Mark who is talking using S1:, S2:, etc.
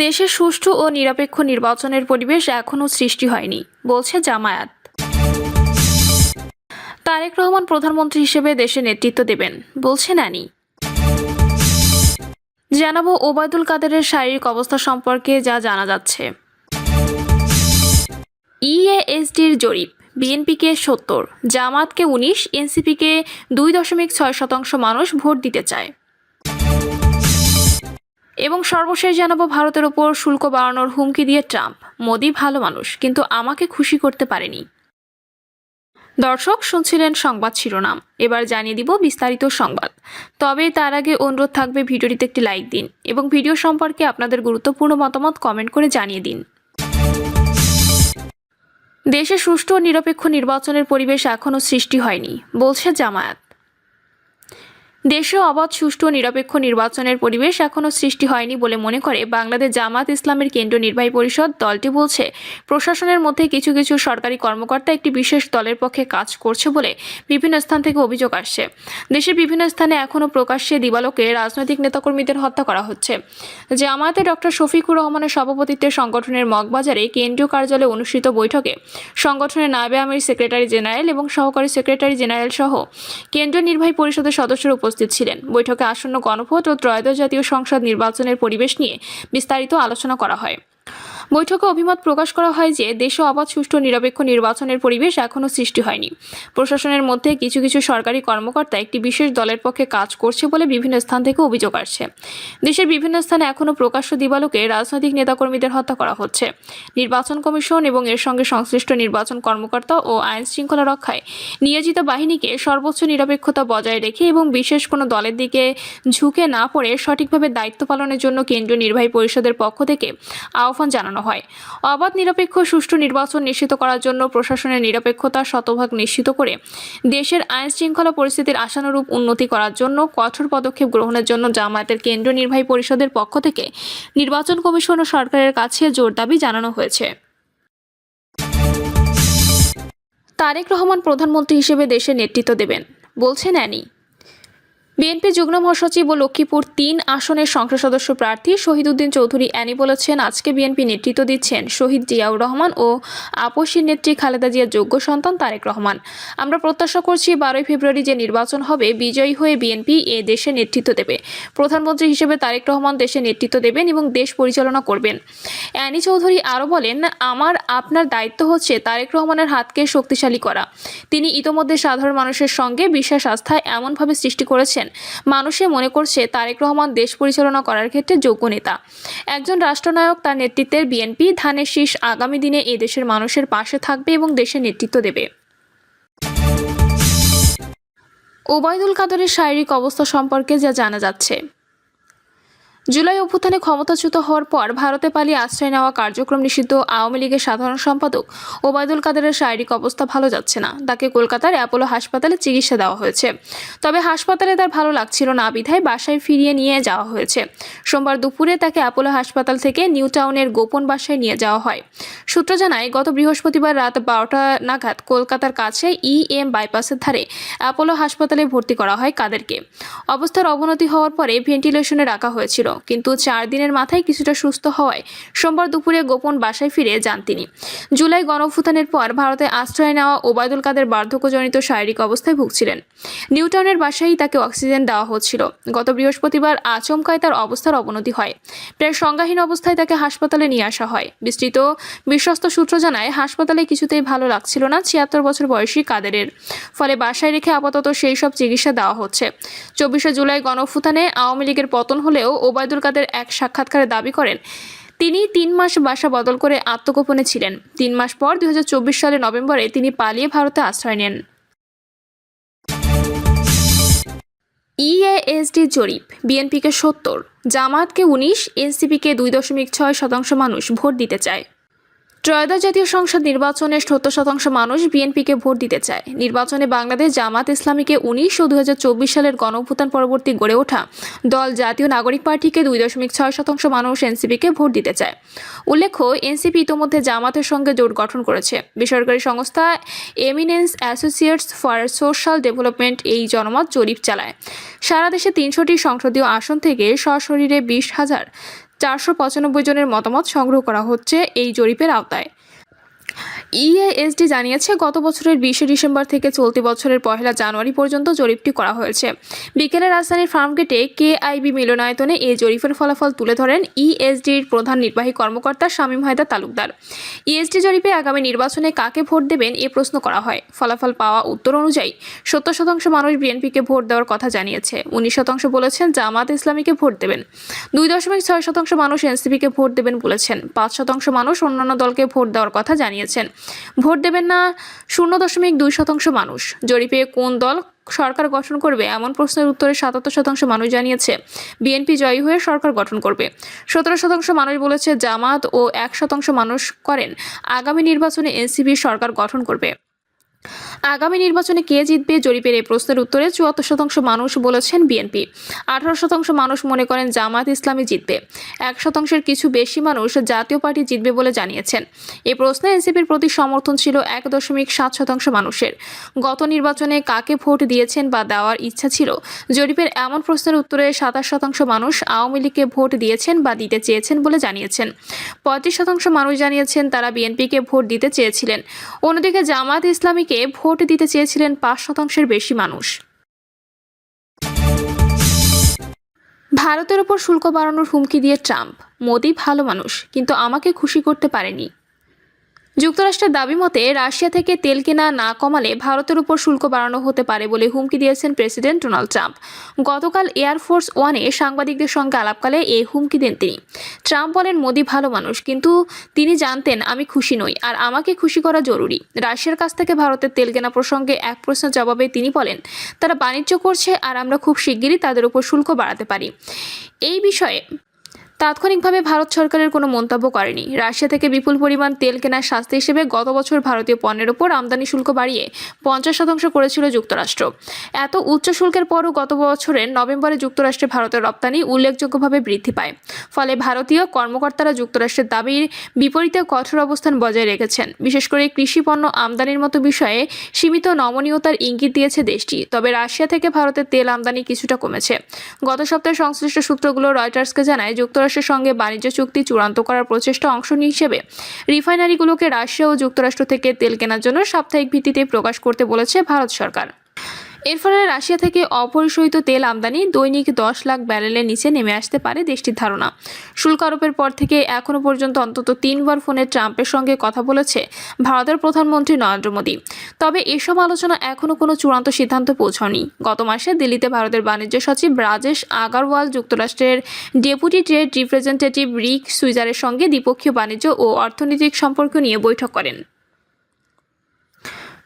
S1: দেশে সুষ্ঠু ও নিরপেক্ষ নির্বাচনের পরিবেশ এখনও সৃষ্টি হয়নি, বলছে জামায়াত। তারেক রহমান প্রধানমন্ত্রী হিসেবে দেশে নেতৃত্ব দেবেন, বলছে নানি। জানাব ওবায়দুল কাদেরের শারীরিক অবস্থা সম্পর্কে যা জানা যাচ্ছে। ইএএসডির জরিপ, বিএনপিকে সত্তর, জামাতকে উনিশ, এনসিপিকে দুই দশমিক ছয় শতাংশ মানুষ ভোট দিতে চায়। এবং সর্বশেষ জানাব ভারতের ওপর শুল্ক বাড়ানোর হুমকি দিয়ে ট্রাম্প। মোদি ভালো মানুষ, কিন্তু আমাকে খুশি করতে পারেনি। দর্শক, শুনছিলেন সংবাদ শিরোনাম। এবার জানিয়ে দিব বিস্তারিত সংবাদ। তবে তার আগে অনুরোধ থাকবে ভিডিওটিতে একটি লাইক দিন এবং ভিডিও সম্পর্কে আপনাদের গুরুত্বপূর্ণ মতামত কমেন্ট করে জানিয়ে দিন। দেশে সুষ্ঠু ও নিরপেক্ষ নির্বাচনের পরিবেশ এখনও সৃষ্টি হয়নি, বলছে জামায়াত। দেশে অবাধ, সুষ্ঠু, নিরপেক্ষ নির্বাচনের পরিবেশ এখনও সৃষ্টি হয়নি বলে মনে করে বাংলাদেশ জামাত ইসলামের কেন্দ্রীয় নির্বাহী পরিষদ দলটি বলছে, প্রশাসনের মধ্যে কিছু কিছু সরকারি কর্মকর্তা একটি বিশেষ দলের পক্ষে কাজ করছে বলে বিভিন্ন স্থান থেকে অভিযোগ আসছে। দেশের বিভিন্ন স্থানে এখনও প্রকাশ্যে দিবালোকে রাজনৈতিক নেতাকর্মীদের হত্যা করা হচ্ছে। জামায়াতে ডক্টর শফিকুর রহমানের সভাপতিত্বে সংগঠনের মগবাজারে কেন্দ্রীয় কার্যালয়ে অনুষ্ঠিত বৈঠকে সংগঠনের নায়েবে আমির, সেক্রেটারি জেনারেল এবং সহকারী সেক্রেটারি জেনারেল সহ কেন্দ্রীয় নির্বাহী পরিষদের সদস্যের উপস্থিত ছিলেন। বৈঠকে আসন্ন গণভোট ও ত্রয়োদশ জাতীয় সংসদ নির্বাচনের পরিবেশ নিয়ে বিস্তারিত আলোচনা করা হয়। বৈঠকে অভিমত প্রকাশ করা হয় যে দেশে অবাধ সুষ্ঠু নিরপেক্ষ নির্বাচনের পরিবেশ এখনও সৃষ্টি হয়নি। প্রশাসনের মধ্যে কিছু কিছু সরকারি কর্মকর্তা একটি বিশেষ দলের পক্ষে কাজ করছে বলে বিভিন্ন স্থান থেকে অভিযোগ আসছে। দেশের বিভিন্ন স্থানে এখনও প্রকাশ্য দিবালোকে রাজনৈতিক নেতাকর্মীদের হত্যা করা হচ্ছে। নির্বাচন কমিশন এবং এর সঙ্গে সংশ্লিষ্ট নির্বাচন কর্মকর্তা ও আইন শৃঙ্খলা রক্ষায় নিয়োজিত বাহিনীকে সর্বোচ্চ নিরপেক্ষতা বজায় রেখে এবং বিশেষ কোনো দলের দিকে ঝুঁকে না পড়ে সঠিকভাবে দায়িত্ব পালনের জন্য কেন্দ্রীয় নির্বাহী পরিষদের পক্ষ থেকে আহ্বান জানানো হয়। অবাধ, নিরপেক্ষ, সুষ্ঠু নির্বাচন নিশ্চিত করার জন্য প্রশাসনের নিরপেক্ষতা শতভাগ নিশ্চিত করে দেশের আইন শৃঙ্খলা পরিস্থিতির আশানুরূপ উন্নতি করার জন্য কঠোর পদক্ষেপ গ্রহণের জন্য জামায়াতের কেন্দ্রীয় নির্বাহী পরিষদের পক্ষ থেকে নির্বাচন কমিশন ও সরকারের কাছে জোর দাবি জানানো হয়েছে। তারেক রহমান প্রধানমন্ত্রী হিসেবে দেশের নেতৃত্ব দেবেন, বলছেন অ্যানি। বিএনপি যুগ্ম মহাসচিব ও লক্ষ্মীপুর তিন আসনের সংসদ সদস্য প্রার্থী শহীদউদ্দিন চৌধুরী অ্যানি বলেছেন, আজকে বিএনপি নেতৃত্ব দিচ্ছেন শহীদ জিয়াউর রহমান ও আপসীর নেত্রী খালেদা জিয়ার যোগ্য সন্তান তারেক রহমান। আমরা প্রত্যাশা করছি বারোই ফেব্রুয়ারি যে নির্বাচন হবে, বিজয়ী হয়ে বিএনপি এ দেশে নেতৃত্ব দেবে। প্রধানমন্ত্রী হিসেবে তারেক রহমান দেশে নেতৃত্ব দেবেন এবং দেশ পরিচালনা করবেন। অ্যানি চৌধুরী আরও বলেন, আমার, আপনার দায়িত্ব হচ্ছে তারেক রহমানের হাতকে শক্তিশালী করা। তিনি ইতোমধ্যে সাধারণ মানুষের সঙ্গে বিশ্বাস, আস্থা এমনভাবে সৃষ্টি করেছেন মানুষে মনে করছে তারেক রহমান দেশ পরিচালনা করার ক্ষেত্রে যোগ্য নেতা। একজন রাষ্ট্রনায়ক তার নেতৃত্বের বিএনপি ধানের শীষ আগামী দিনে এ দেশের মানুষের পাশে থাকবে এবং দেশের নেতৃত্ব দেবে। ওবায়দুল কাদরের শারীরিক অবস্থা সম্পর্কে যা জানা যাচ্ছে। জুলাই অভ্যুত্থানে ক্ষমতাচ্যুত হওয়ার পর ভারতে পালিয়ে আশ্রয় নেওয়া কার্যক্রম নিষিদ্ধ আওয়ামী লীগের সাধারণ সম্পাদক ওবায়দুল কাদেরের শারীরিক অবস্থা ভালো যাচ্ছে না। তাকে কলকাতার অ্যাপোলো হাসপাতালে চিকিৎসা দেওয়া হয়েছে। তবে হাসপাতালে তার ভালো লাগছিল না। বিধায় বাসায় ফিরিয়ে নিয়ে যাওয়া হয়েছে। সোমবার দুপুরে তাকে অ্যাপোলো হাসপাতাল থেকে নিউ টাউনের গোপন বাসায় নিয়ে যাওয়া হয়। সূত্র জানায়, গত বৃহস্পতিবার রাত বারোটা নাগাদ কলকাতার কাছে ই এম বাইপাসের ধারে অ্যাপোলো হাসপাতালে ভর্তি করা হয় কাদেরকে। অবস্থার অবনতি হওয়ার পরে ভেন্টিলেশনে রাখা হয়েছিল। কিন্তু চার দিনের মাথায় কিছুটা সুস্থ হওয়ায় সোমবার দুপুরে গোপন বাসায় ফিরে যান তিনি। জুলাই গণভূতানের পর ভারতে আশ্রয় নেওয়া ওবায়দুল কাদের বার্ধক্যজনিত শারীরিক অবস্থায় ভুগছিলেন। নিউটাউনের বাসায় তাকে অক্সিজেন দেওয়া হচ্ছিল। গত বৃহস্পতিবার আচমকায় তার অবস্থার অবনতি হয়। প্রায় সংজ্ঞাহীন অবস্থায় তাকে হাসপাতালে নিয়ে আসা হয়। বিস্তৃত বিশ্বস্ত সূত্র জানায়, হাসপাতালে কিছুতেই ভালো লাগছিল না ছিয়াত্তর বছর বয়সী কাদেরের। ফলে বাসায় রেখে আপাতত সেই সব চিকিৎসা দেওয়া হচ্ছে। চব্বিশে জুলাই গণফুতানে আওয়ামী লীগের পতন হলেও ওবায়দুল কাদের এক সাক্ষাৎকারে দাবি করেন, তিনি তিন মাস বাসা বদল করে আত্মগোপনে ছিলেন। তিন মাস পর দুই সালের নভেম্বরে তিনি পালিয়ে ভারতে আশ্রয় নেন। ইএএসডি জরিপ বিএনপিকে সত্তর, জামায়াতকে উনিশ এনসিপিকে দুই দশমিক ছয় শতাংশ মানুষ ভোট দিতে চায়। ত্রয়োদশ জাতীয় সংসদ নির্বাচনে সত্তর শতাংশ মানুষ বিএনপিকে ভোট দিতে চায়। নির্বাচনে বাংলাদেশ জামাত ইসলামীকে উনিশ ও দু সালের গণভূতান পরবর্তী গড়ে ওঠা। দল জাতীয় নাগরিক পার্টিকে দুই দশমিক ছয় শতাংশ মানুষ এনসিপিকে ভোট দিতে চায়। উল্লেখ্য, এনসিপি ইতোমধ্যে জামাতের সঙ্গে জোট গঠন করেছে। বেসরকারি সংস্থা eminence associates for social development এই জনমত জরিপ চালায়। সারা দেশে তিনশোটি সংসদীয় আসন থেকে সশরীরে বিশ হাজার। চারশো পঁচানব্বই জনের মতামত সংগ্রহ করা হচ্ছে এই জরিপের আওতায়। ইএএসডি জানিয়েছে, গত বছরের বিশে ডিসেম্বর থেকে চলতি বছরের পহেলা জানুয়ারি পর্যন্ত জরিপটি করা হয়েছে। বিকেলে রাজধানীর ফার্মগেটে কেআইবি মিলনায়তনে এই জরিপের ফলাফল তুলে ধরেন ইএসডির প্রধান নির্বাহী কর্মকর্তা শামীম হায়দা তালুকদার। ইএসডি জরিপে আগামী নির্বাচনে কাকে ভোট দেবেন এ প্রশ্ন করা হয়। ফলাফল পাওয়া উত্তর অনুযায়ী, সত্তর শতাংশ মানুষ বিএনপিকে ভোট দেওয়ার কথা জানিয়েছে। উনিশ শতাংশ বলেছেন, জামাত ইসলামীকে ভোট দেবেন। দুই দশমিক ছয় শতাংশ মানুষ এনসিপিকে ভোট দেবেন বলেছেন। পাঁচ শতাংশ মানুষ অন্যান্য দলকে ভোট দেওয়ার কথা জানিয়েছেন। ভোট দেবেন না শূন্য দশমিক দুই শতাংশ মানুষ। জরিপে কোন দল সরকার গঠন করবে এমন প্রশ্নের উত্তরে সাতাত্তর শতাংশ মানুষ জানিয়েছে, বিএনপি জয়ী হয়ে সরকার গঠন করবে। সতেরো শতাংশ মানুষ বলেছে জামাত ও এক শতাংশ মানুষ করেন, আগামী নির্বাচনে এনসিপি সরকার গঠন করবে। আগামী নির্বাচনে কে জিতবে জরিপের এই প্রশ্নের উত্তরে চুয়াত্তর শতাংশ মানুষ বলেছেন বিএনপি। আঠারো শতাংশ মানুষ মনে করেন জামাত ইসলামী জিতবে। এক শতাংশের কিছু বেশি মানুষ জাতীয় পার্টি জিতবে বলে জানিয়েছেন। এই প্রশ্নে এনসিপির প্রতি সমর্থন ছিল এক দশমিক সাত শতাংশ মানুষের। গত নির্বাচনে কাকে ভোট দিয়েছেন বা দেওয়ার ইচ্ছা ছিল? জরিপের এমন প্রশ্নের উত্তরে সাতাশ শতাংশ মানুষ আওয়ামী লীগকে ভোট দিয়েছেন বা দিতে চেয়েছেন বলে জানিয়েছেন। পঁয়ত্রিশ শতাংশ মানুষ জানিয়েছেন তারা বিএনপিকে ভোট দিতে চেয়েছিলেন। অন্যদিকে জামাত ইসলামীকে ভোট দিতে চেয়েছিলেন পাঁচ শতাংশের বেশি মানুষ। ভারতের ওপর শুল্ক বাড়ানোর হুমকি দিয়ে ট্রাম্প, মোদি ভালো মানুষ, কিন্তু আমাকে খুশি করতে পারেনি। যুক্তরাষ্ট্রের দাবি মতে, রাশিয়া থেকে তেল কেনা না কমালে ভারতের উপর শুল্ক বাড়ানো হতে পারে বলে হুমকি দিয়েছেন প্রেসিডেন্ট ডোনাল্ড ট্রাম্প। গতকাল এয়ারফোর্স ওয়ানে সাংবাদিকদের সঙ্গে আলাপকালে এই হুমকি দেন তিনি। ট্রাম্প বলেন, মোদী ভালো মানুষ, কিন্তু তিনি জানতেন আমি খুশি নই, আর আমাকে খুশি করা জরুরি। রাশিয়ার কাছ থেকে ভারতের তেল কেনা প্রসঙ্গে এক প্রশ্নের জবাবে তিনি বলেন, তারা বাণিজ্য করছে, আর আমরা খুব শিগগিরই তাদের উপর শুল্ক বাড়াতে পারি। এই বিষয়ে তাৎক্ষণিকভাবে ভারত সরকারের কোনো মন্তব্য করেনি। রাশিয়া থেকে বিপুল পরিমাণ তেল কেনার শাস্তি হিসেবে গত বছর ভারতীয় পণ্যের ওপর আমদানি শুল্ক বাড়িয়ে পঞ্চাশ শতাংশ করেছিল যুক্তরাষ্ট্র। এত উচ্চ শুল্কের পরও গত বছরের নভেম্বরে যুক্তরাষ্ট্রে ভারতের রপ্তানি উল্লেখযোগ্যভাবে বৃদ্ধি পায়। ফলে ভারতীয় কর্মকর্তারা যুক্তরাষ্ট্রের দাবির বিপরীতে কঠোর অবস্থান বজায় রেখেছেন। বিশেষ করে কৃষি পণ্য আমদানির মতো বিষয়ে সীমিত নমনীয়তার ইঙ্গিত দিয়েছে দেশটি। তবে রাশিয়া থেকে ভারতের তেল আমদানি কিছুটা কমেছে। গত সপ্তাহে সংশ্লিষ্ট সূত্রগুলো রয়টার্সকে জানায় যুক্তরাষ্ট্রের সঙ্গে বাণিজ্য চুক্তি চূড়ান্ত করার প্রচেষ্টা অংশ হিসেবে রিফাইনারিগুলোকে রাশিয়া ও যুক্তরাষ্ট্র থেকে তেল কেনার জন্য সাপ্তাহিক ভিত্তিতে প্রকাশ করতে বলেছে ভারত সরকার। এর ফলে রাশিয়া থেকে অপরিশোধিত তেল আমদানি দৈনিক দশ লাখ ব্যারেলের নিচে নেমে আসতে পারে দেশটির ধারণা। শুল্ক আরোপের পর থেকে এখনও পর্যন্ত অন্তত তিনবার ফোনে ট্রাম্পের সঙ্গে কথা বলেছে ভারতের প্রধানমন্ত্রী নরেন্দ্র মোদী। তবে এসব আলোচনা এখনও কোনো চূড়ান্ত সিদ্ধান্ত পৌঁছায়নি গত মাসে দিল্লিতে ভারতের বাণিজ্য সচিব রাজেশ আগারওয়াল যুক্তরাষ্ট্রের ডেপুটি ট্রেড রিপ্রেজেন্টেটিভ রিক সুইজারের সঙ্গে দ্বিপক্ষীয় বাণিজ্য ও অর্থনৈতিক সম্পর্ক নিয়ে বৈঠক করেন।